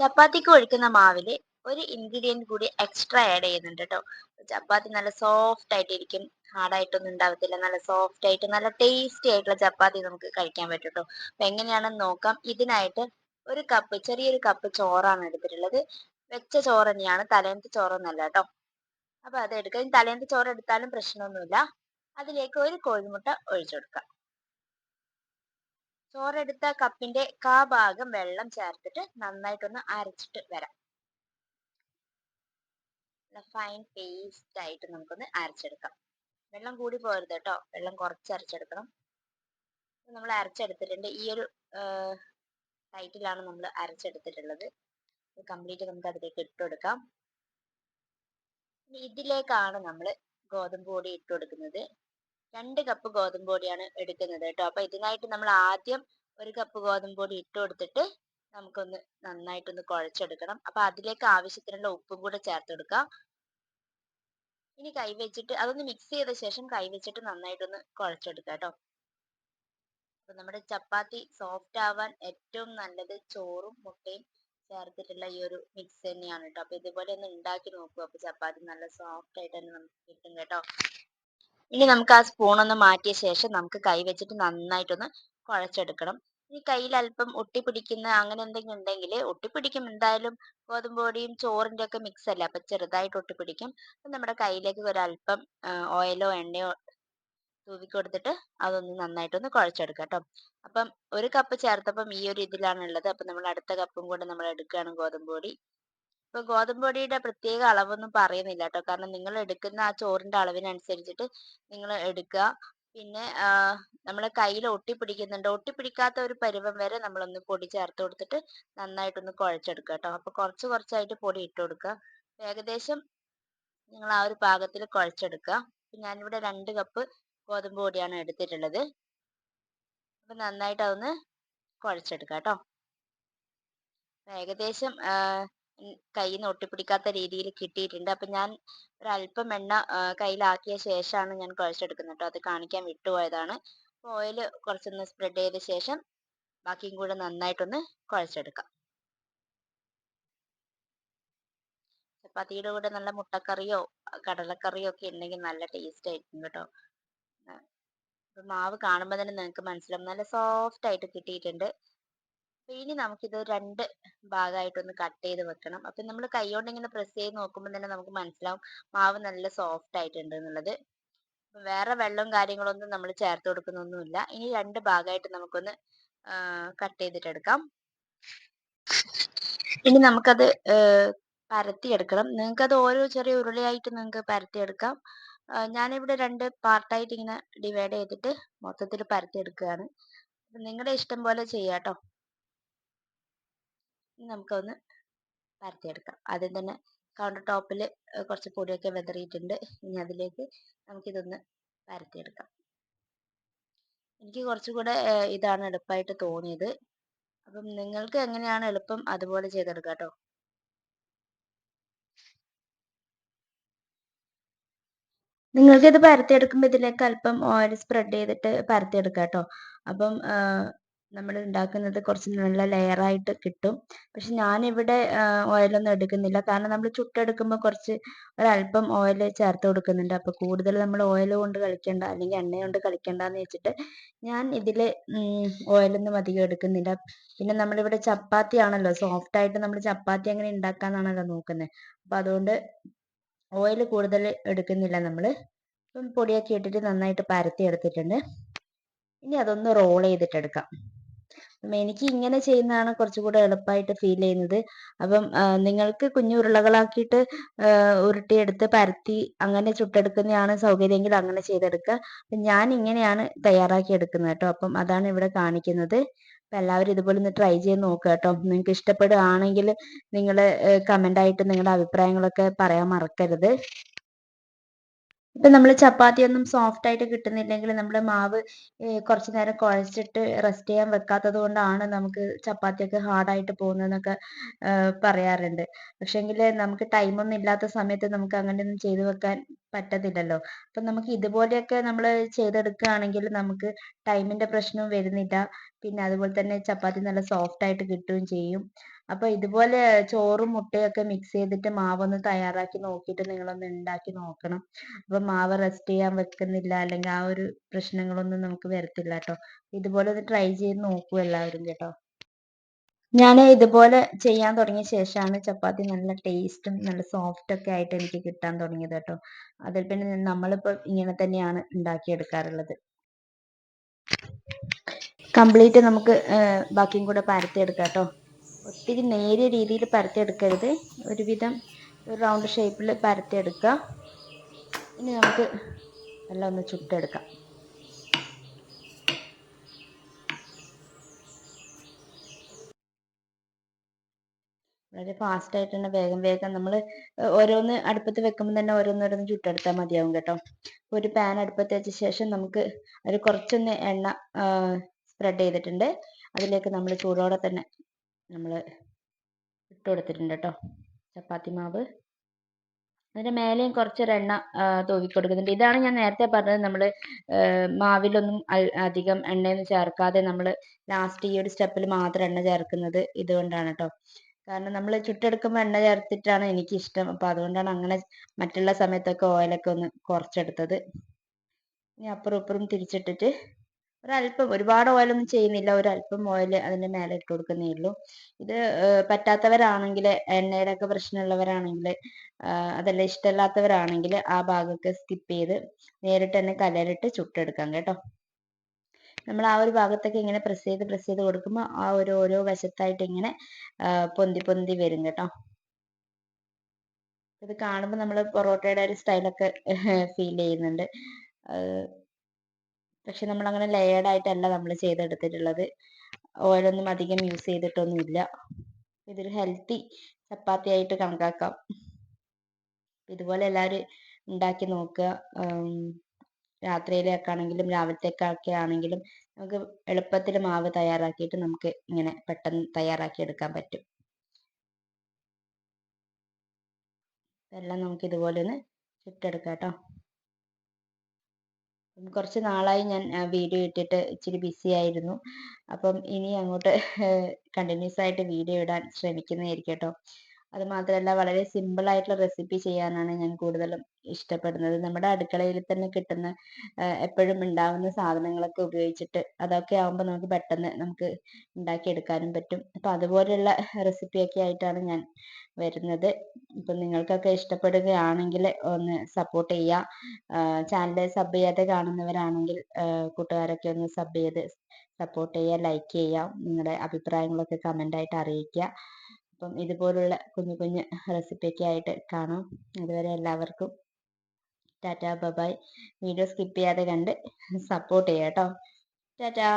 ചപ്പാത്തിക്ക് ഒഴിക്കുന്ന മാവിൽ ഒരു ഇൻഗ്രീഡിയന്റ് കൂടി എക്സ്ട്രാ ആഡ് ചെയ്യുന്നുണ്ട് കേട്ടോ ചപ്പാത്തി നല്ല സോഫ്റ്റ് ആയിട്ടിരിക്കും. ഹാർഡായിട്ടൊന്നും ഉണ്ടാവത്തില്ല. നല്ല സോഫ്റ്റ് ആയിട്ട് നല്ല ടേസ്റ്റി ആയിട്ടുള്ള ചപ്പാത്തി നമുക്ക് കഴിക്കാൻ പറ്റും കേട്ടോ അപ്പൊ എങ്ങനെയാണെന്ന് നോക്കാം. ഇതിനായിട്ട് ഒരു കപ്പ് ചെറിയൊരു കപ്പ് ചോറാണ് എടുത്തിട്ടുള്ളത്. വെച്ച ചോറ് തന്നെയാണ് തലേന്നത്തെ ചോറൊന്നല്ല കേട്ടോ അപ്പൊ അത് എടുക്കാം തലേന്നത്തെ ചോറ് എടുത്താലും പ്രശ്നമൊന്നുമില്ല. അതിലേക്ക് ഒരു കോഴിമുട്ട ഒഴിച്ചു കൊടുക്കാം. ചോറെടുത്ത കപ്പിന്റെ കാ ഭാഗം വെള്ളം ചേർത്തിട്ട് നന്നായിട്ടൊന്ന് അരച്ചിട്ട് വരാം. ഫൈൻ പേസ്റ്റ് ആയിട്ട് നമുക്കൊന്ന് അരച്ചെടുക്കാം. വെള്ളം കൂടി പോരുത് കേട്ടോ വെള്ളം കുറച്ച് അരച്ചെടുക്കണം. നമ്മൾ അരച്ചെടുത്തിട്ടുണ്ട്. ഈ ഒരു ടൈറ്റിലാണ് നമ്മൾ അരച്ചെടുത്തിട്ടുള്ളത്. കംപ്ലീറ്റ് നമുക്ക് അതിലേക്ക് ഇട്ട് കൊടുക്കാം. ഇതിലേക്കാണ് നമ്മൾ ഗോതമ്പ് പൊടി ഇട്ട് കൊടുക്കുന്നത്. രണ്ട് കപ്പ് ഗോതമ്പ് പൊടിയാണ് എടുക്കുന്നത് കേട്ടോ. അപ്പൊ ഇതിനായിട്ട് നമ്മൾ ആദ്യം ഒരു കപ്പ് ഗോതമ്പ് പൊടി ഇട്ട് കൊടുത്തിട്ട് നമുക്കൊന്ന് നന്നായിട്ടൊന്ന് കുഴച്ചെടുക്കണം. അപ്പൊ അതിലേക്ക് ആവശ്യത്തിനുള്ള ഉപ്പും കൂടെ ചേർത്ത് കൊടുക്കാം. ഇനി കൈ വെച്ചിട്ട് അതൊന്ന് മിക്സ് ചെയ്ത ശേഷം കൈ വെച്ചിട്ട് നന്നായിട്ടൊന്ന് കുഴച്ചെടുക്കാം കേട്ടോ. അപ്പൊ നമ്മുടെ ചപ്പാത്തി സോഫ്റ്റ് ആവാൻ ഏറ്റവും നല്ലത് ചോറും മുട്ടയും ചേർത്തിട്ടുള്ള ഈ ഒരു മിക്സ് തന്നെയാണ് കേട്ടോ. അപ്പൊ ഇതുപോലെ ഒന്ന് ഉണ്ടാക്കി നോക്കൂ. അപ്പൊ ചപ്പാത്തി നല്ല സോഫ്റ്റ് ആയിട്ട് തന്നെ നമുക്ക് കിട്ടും കേട്ടോ. ഇനി നമുക്ക് ആ സ്പൂൺ ഒന്ന് മാറ്റിയ ശേഷം നമുക്ക് കൈ വെച്ചിട്ട് നന്നായിട്ടൊന്ന് കുഴച്ചെടുക്കണം. ഇനി കയ്യിൽ അല്പം ഒട്ടിപ്പിടിക്കുന്ന അങ്ങനെ എന്തെങ്കിലും ഉണ്ടെങ്കിൽ ഒട്ടിപ്പിടിക്കും. എന്തായാലും ഗോതമ്പ് പൊടിയും ചോറിന്റെ ഒക്കെ മിക്സ് അല്ല അപ്പൊ ചെറുതായിട്ട് ഒട്ടിപ്പിടിക്കും. അപ്പൊ നമ്മുടെ കയ്യിലേക്ക് ഒരല്പം ഓയിലോ എണ്ണയോ തൂവി കൊടുത്തിട്ട് അതൊന്ന് നന്നായിട്ടൊന്ന് കുഴച്ചെടുക്കാം കേട്ടോ. അപ്പം ഒരു കപ്പ് ചേർത്തപ്പം ഈ ഒരു ഇതിലാണ് ഉള്ളത് അപ്പൊ നമ്മൾ അടുത്ത കപ്പും കൂടെ നമ്മൾ എടുക്കുകയാണ് ഗോതമ്പ് പൊടി. ഇപ്പൊ ഗോതമ്പ് പൊടിയുടെ പ്രത്യേക അളവൊന്നും പറയുന്നില്ല കേട്ടോ. കാരണം നിങ്ങൾ എടുക്കുന്ന ആ ചോറിന്റെ അളവിനനുസരിച്ചിട്ട് നിങ്ങൾ എടുക്കുക. പിന്നെ നമ്മൾ കയ്യിൽ ഒട്ടിപ്പിടിക്കുന്നുണ്ട്. ഒട്ടിപ്പിടിക്കാത്ത ഒരു പരുവം വരെ നമ്മളൊന്ന് പൊടി ചേർത്ത് കൊടുത്തിട്ട് നന്നായിട്ടൊന്ന് കുഴച്ചെടുക്കുക കേട്ടോ. അപ്പൊ കുറച്ച് കുറച്ചായിട്ട് പൊടി ഇട്ട് കൊടുക്കുക. ഏകദേശം നിങ്ങൾ ആ ഒരു പാകത്തിൽ കുഴച്ചെടുക്കുക. ഞാനിവിടെ രണ്ട് കപ്പ് ഗോതമ്പ് പൊടിയാണ് എടുത്തിട്ടുള്ളത്. അപ്പൊ നന്നായിട്ട് അതൊന്ന് കുഴച്ചെടുക്കുക കേട്ടോ. ഏകദേശം കയ്യിൽ നിന്ന് ഒട്ടിപ്പിടിക്കാത്ത രീതിയിൽ കിട്ടിയിട്ടുണ്ട്. അപ്പോൾ ഞാൻ ഒരല്പം എണ്ണ കയ്യിലാക്കിയ ശേഷമാണ് ഞാൻ കുഴച്ചെടുക്കുന്നത് കേട്ടോ അത് കാണിക്കാൻ വിട്ടുപോയതാണ്. ഓയിൽ കുറച്ചൊന്ന് സ്പ്രെഡ് ചെയ്ത ശേഷം ബാക്കിയും കൂടെ നന്നായിട്ടൊന്ന് കുഴച്ചെടുക്കാം. ചപ്പാത്തിയുടെ കൂടെ നല്ല മുട്ടക്കറിയോ കടലക്കറിയോ ഒക്കെ ഉണ്ടെങ്കിൽ നല്ല ടേസ്റ്റ് ആയിരിക്കും കേട്ടോ. മാവ് കാണുമ്പോൾ തന്നെ നിങ്ങൾക്ക് മനസ്സിലാവും. നല്ല സോഫ്റ്റ് ആയിട്ട് കിട്ടിയിട്ടുണ്ട്. ഇനി നമുക്കിത് രണ്ട് ഭാഗമായിട്ടൊന്ന് കട്ട് ചെയ്ത് വെക്കണം. അപ്പൊ നമ്മൾ കൈകൊണ്ട് ഇങ്ങനെ പ്രസ് ചെയ്ത് നോക്കുമ്പോൾ തന്നെ നമുക്ക് മനസ്സിലാവും മാവ് നല്ല സോഫ്റ്റ് ആയിട്ടുണ്ട് എന്നുള്ളത്. വേറെ വെള്ളവും കാര്യങ്ങളൊന്നും നമ്മൾ ചേർത്ത് കൊടുക്കുന്നൊന്നുമില്ല. ഇനി രണ്ട് ഭാഗമായിട്ട് നമുക്കൊന്ന് കട്ട് ചെയ്തിട്ടെടുക്കാം. ഇനി നമുക്കത് പരത്തിയെടുക്കണം. നിങ്ങൾക്ക് അത് ഓരോ ചെറിയ ഉരുളയായിട്ട് നിങ്ങൾക്ക് പരത്തിയെടുക്കാം. ഞാനിവിടെ രണ്ട് പാർട്ടായിട്ട് ഇങ്ങനെ ഡിവൈഡ് ചെയ്തിട്ട് മൊത്തത്തിൽ പരത്തിയെടുക്കുകയാണ്. നിങ്ങളുടെ ഇഷ്ടം പോലെ ചെയ്യാട്ടോ. നമുക്കൊന്ന് പരത്തിയെടുക്കാം. ആദ്യം തന്നെ കൗണ്ടർ ടോപ്പിൽ കുറച്ച് പൊടിയൊക്കെ വെതറിയിട്ടുണ്ട്. ഇനി അതിലേക്ക് നമുക്കിതൊന്ന് പരത്തിയെടുക്കാം. എനിക്ക് കുറച്ചുകൂടെ ഇതാണ് എളുപ്പമായിട്ട് തോന്നിയത്. അപ്പം നിങ്ങൾക്ക് എങ്ങനെയാണ് എളുപ്പം അതുപോലെ ചെയ്തെടുക്കാം കേട്ടോ? നിങ്ങൾക്ക് ഇത് പരത്തിയെടുക്കുമ്പോൾ ഇതിലേക്ക് അല്പം ഓയിൽ സ്പ്രെഡ് ചെയ്തിട്ട് പരത്തിയെടുക്കാം കേട്ടോ. അപ്പം നമ്മൾ ഉണ്ടാക്കുന്നത് കുറച്ച് നല്ല ലെയറായിട്ട് കിട്ടും. പക്ഷെ ഞാനിവിടെ ഓയിലൊന്നും എടുക്കുന്നില്ല. കാരണം നമ്മൾ ചുട്ടെടുക്കുമ്പോൾ കുറച്ച് ഒരല്പം ഓയിൽ ചേർത്ത് കൊടുക്കുന്നുണ്ട്. അപ്പോൾ കൂടുതൽ നമ്മൾ ഓയിൽ കൊണ്ട് കളിക്കണ്ട അല്ലെങ്കിൽ എണ്ണ കൊണ്ട് കളിക്കണ്ട എന്ന് വെച്ചിട്ട് ഞാൻ ഇതിൽ ഓയിലൊന്നും അധികം എടുക്കുന്നില്ല. പിന്നെ നമ്മളിവിടെ ചപ്പാത്തി ആണല്ലോ. സോഫ്റ്റ് ആയിട്ട് നമ്മൾ ചപ്പാത്തി എങ്ങനെ ഉണ്ടാക്കാന്നാണല്ലോ നോക്കുന്നത് അപ്പോൾ അതുകൊണ്ട് ഓയിൽ കൂടുതൽ എടുക്കുന്നില്ല നമ്മൾ ഇപ്പം പൊടിയൊക്കെ ഇട്ടിട്ട് നന്നായിട്ട് പരത്തി എടുത്തിട്ടുണ്ട്. ഇനി അതൊന്ന് റോൾ ചെയ്തിട്ടെടുക്കാം എനിക്ക് ഇങ്ങനെ ചെയ്യുന്നതാണ് കുറച്ചുകൂടെ എളുപ്പമായിട്ട് ഫീൽ ചെയ്യുന്നത്. അപ്പം നിങ്ങൾക്ക് കുഞ്ഞു ഉരുളകളാക്കിയിട്ട് ഉരുട്ടിയെടുത്ത് പരത്തി അങ്ങനെ ചുട്ടെടുക്കുന്നതാണ് സൗകര്യമെങ്കിൽ അങ്ങനെ ചെയ്തെടുക്കുക. ഞാൻ ഇങ്ങനെയാണ് തയ്യാറാക്കി എടുക്കുന്നത് കേട്ടോ. അപ്പം അതാണ് ഇവിടെ കാണിക്കുന്നത്. അപ്പം എല്ലാവരും ഇതുപോലെ ഒന്ന് ട്രൈ ചെയ്ത് നോക്കുക കേട്ടോ. നിങ്ങൾക്ക് ഇഷ്ടപ്പെടുകയാണെങ്കിൽ നിങ്ങൾ കമന്റായിട്ട് നിങ്ങളുടെ അഭിപ്രായങ്ങളൊക്കെ പറയാൻ മറക്കരുത്. ഇപ്പൊ നമ്മൾ ചപ്പാത്തി ഒന്നും സോഫ്റ്റ് ആയിട്ട് കിട്ടുന്നില്ലെങ്കിൽ നമ്മൾ മാവ് കുറച്ച് നേരം കുഴച്ചിട്ട് റെസ്റ്റ് ചെയ്യാൻ വെക്കാത്തത് കൊണ്ടാണ് നമുക്ക് ചപ്പാത്തിയൊക്കെ ഹാർഡായിട്ട് പോകുന്നതെന്നൊക്കെ പറയാറുണ്ട്. പക്ഷെങ്കിൽ നമുക്ക് ടൈമൊന്നും ഇല്ലാത്ത സമയത്ത് നമുക്ക് അങ്ങനെയൊന്നും ചെയ്തു വെക്കാൻ പറ്റത്തില്ലല്ലോ. അപ്പൊ നമുക്ക് ഇതുപോലെയൊക്കെ നമ്മൾ ചെയ്തെടുക്കുകയാണെങ്കിൽ നമുക്ക് ടൈമിന്റെ പ്രശ്നവും വരുന്നില്ല. പിന്നെ അതുപോലെ തന്നെ ചപ്പാത്തി നല്ല സോഫ്റ്റ് ആയിട്ട് കിട്ടുകയും ചെയ്യും. അപ്പൊ ഇതുപോലെ ചോറും മുട്ടയൊക്കെ മിക്സ് ചെയ്തിട്ട് മാവൊന്ന് തയ്യാറാക്കി നോക്കിയിട്ട് നിങ്ങളൊന്ന് ഉണ്ടാക്കി നോക്കണം. അപ്പൊ മാവ് റെസ്റ്റ് ചെയ്യാൻ വെക്കുന്നില്ല അല്ലെങ്കിൽ ആ ഒരു പ്രശ്നങ്ങളൊന്നും നമുക്ക് വരത്തില്ല കേട്ടോ. ഇതുപോലെ ഒന്ന് ട്രൈ ചെയ്ത് നോക്കൂ എല്ലാവരും കേട്ടോ. ഞാൻ ഇതുപോലെ ചെയ്യാൻ തുടങ്ങിയ ശേഷമാണ് ചപ്പാത്തി നല്ല ടേസ്റ്റും നല്ല സോഫ്റ്റ് ഒക്കെ ആയിട്ട് എനിക്ക് കിട്ടാൻ തുടങ്ങിയത് കേട്ടോ. അതിൽ പിന്നെ നമ്മളിപ്പോൾ ഇങ്ങനെ തന്നെയാണ് ഉണ്ടാക്കിയെടുക്കാറുള്ളത്. കംപ്ലീറ്റ് നമുക്ക് ബാക്കിയും കൂടെ പരത്തിയെടുക്കാം കേട്ടോ. ഒത്തിരി നേരിയ രീതിയിൽ പരത്തിയെടുക്കരുത്. ഒരുവിധം ഒരു റൗണ്ട് ഷേപ്പിൽ പരത്തിയെടുക്കുക. ഇനി നമുക്ക് എല്ലാം ഒന്ന് ചുട്ടെടുക്കാം. വളരെ ഫാസ്റ്റ് ആയിട്ട് തന്നെ വേഗം വേഗം നമ്മൾ ഓരോന്ന് അടുപ്പത്ത് വെക്കുമ്പോൾ തന്നെ ഓരോന്നോരോന്ന് ചുട്ടെടുത്താൽ മതിയാവും കേട്ടോ. ഒരു പാൻ അടുപ്പത്ത് വെച്ച ശേഷം നമുക്ക് ഒരു കുറച്ചൊന്ന് എണ്ണ സ്പ്രെഡ് ചെയ്തിട്ടുണ്ട്. അതിലേക്ക് നമ്മൾ ചൂടോടെ തന്നെ നമ്മൾ ഇട്ട് കൊടുത്തിട്ടുണ്ട് കേട്ടോ. ചപ്പാത്തി മാവ്. അതിന്റെ മേലെയും കുറച്ചൊരു എണ്ണ തൂവി കൊടുക്കുന്നുണ്ട്. ഇതാണ് ഞാൻ നേരത്തെ പറഞ്ഞത് നമ്മൾ മാവിലൊന്നും അധികം എണ്ണയൊന്നും ചേർക്കാതെ നമ്മൾ ലാസ്റ്റ് ഈ ഒരു സ്റ്റെപ്പിൽ മാത്രം എണ്ണ ചേർക്കുന്നത് ഇതുകൊണ്ടാണ് കേട്ടോ. കാരണം നമ്മൾ ചുട്ടെടുക്കുമ്പോൾ എണ്ണ ചേർത്തിട്ടാണ് എനിക്ക് ഇഷ്ടം അപ്പോൾ അതുകൊണ്ടാണ് അങ്ങനെ മറ്റുള്ള സമയത്തൊക്കെ ഓയിലൊക്കെ ഒന്ന് കുറച്ചെടുത്തത്. ഇനി അപ്പുറം ഇപ്പുറം തിരിച്ചിട്ടിട്ട് ഒരല്പം ഒരുപാട് ഓയിലൊന്നും ചെയ്യുന്നില്ല. ഒരല്പം ഓയിൽ അതിന്റെ മേലെ ഇട്ട് കൊടുക്കുന്നേ ഉള്ളൂ. ഇത് പറ്റാത്തവരാണെങ്കിൽ എണ്ണയുടെ ഒക്കെ പ്രശ്നമുള്ളവരാണെങ്കിൽ അതല്ല ഇഷ്ടമല്ലാത്തവരാണെങ്കിൽ ആ ഭാഗമൊക്കെ സ്കിപ്പ് ചെയ്ത് നേരിട്ട് തന്നെ കലയിലിട്ട് ചുട്ടെടുക്കാം കേട്ടോ. നമ്മൾ ആ ഒരു ഭാഗത്തൊക്കെ ഇങ്ങനെ പ്രസ് ചെയ്ത് പ്രസ് ചെയ്ത് കൊടുക്കുമ്പോൾ ആ ഒരു ഓരോ വശത്തായിട്ട് ഇങ്ങനെ പൊന്തി പൊന്തി വരും കേട്ടോ. ഇത് കാണുമ്പോൾ നമ്മൾ പൊറോട്ടയുടെ ഒരു സ്റ്റൈലൊക്കെ ഫീൽ ചെയ്യുന്നുണ്ട്. പക്ഷെ നമ്മൾ അങ്ങനെ ലെയർഡ് ആയിട്ടല്ല നമ്മൾ ചെയ്തെടുത്തിട്ടുള്ളത്. ഓയിലൊന്നും അധികം യൂസ് ചെയ്തിട്ടൊന്നുമില്ല. ഇതൊരു ഹെൽത്തി ചപ്പാത്തി ആയിട്ട് കണക്കാക്കാം. ഇതുപോലെ എല്ലാവരും ഉണ്ടാക്കി നോക്കുക. രാത്രിയിലേക്ക് ആണെങ്കിലും രാവിലത്തേക്കൊക്കെ ആണെങ്കിലും നമുക്ക് എളുപ്പത്തിൽ മാവ് തയ്യാറാക്കിയിട്ട് നമുക്ക് ഇങ്ങനെ പെട്ടെന്ന് തയ്യാറാക്കി എടുക്കാൻ പറ്റും. എല്ലാം നമുക്ക് ഇതുപോലെ ഒന്ന് ചുട്ടെടുക്കാം കേട്ടോ. കുറച്ച് നാളായി ഞാൻ വീഡിയോ ഇട്ടിട്ട് ഇച്ചിരി ബിസി ആയിരുന്നു. അപ്പം ഇനി അങ്ങോട്ട് കണ്ടിന്യൂസ് ആയിട്ട് വീഡിയോ ഇടാൻ ശ്രമിക്കുന്നതായിരിക്കും കേട്ടോ. അത് മാത്രമല്ല വളരെ സിമ്പിൾ ആയിട്ടുള്ള റെസിപ്പി ചെയ്യാനാണ് ഞാൻ കൂടുതലും ഇഷ്ടപ്പെടുന്നത്. നമ്മുടെ അടുക്കളയിൽ തന്നെ കിട്ടുന്ന എപ്പോഴും ഉണ്ടാവുന്ന സാധനങ്ങളൊക്കെ ഉപയോഗിച്ചിട്ട് അതൊക്കെ ആവുമ്പോൾ നമുക്ക് പെട്ടെന്ന് നമുക്ക് ഉണ്ടാക്കിയെടുക്കാനും പറ്റും. അപ്പം അതുപോലെയുള്ള റെസിപ്പിയൊക്കെ ആയിട്ടാണ് ഞാൻ വരുന്നത്. ഇപ്പം നിങ്ങൾക്കൊക്കെ ഇഷ്ടപ്പെടുകയാണെങ്കിൽ ഒന്ന് സപ്പോർട്ട് ചെയ്യുക. ചാനൽ സബ് ചെയ്യാതെ കാണുന്നവരാണെങ്കിൽ കൂട്ടുകാരൊക്കെ ഒന്ന് സബ് ചെയ്ത് സപ്പോർട്ട് ചെയ്യുക ലൈക്ക് ചെയ്യുക നിങ്ങളുടെ അഭിപ്രായങ്ങളൊക്കെ കമന്റായിട്ട് അറിയിക്കുക. അപ്പം ഇതുപോലുള്ള കുഞ്ഞു കുഞ്ഞു റെസിപ്പിയൊക്കെ ആയിട്ട് കാണാം. അതുവരെ എല്ലാവർക്കും ടാറ്റാ ബബായ് വീഡിയോ സ്കിപ്പ് ചെയ്യാതെ കണ്ട് സപ്പോർട്ട് ചെയ്യാം കേട്ടോ. ടാറ്റാ.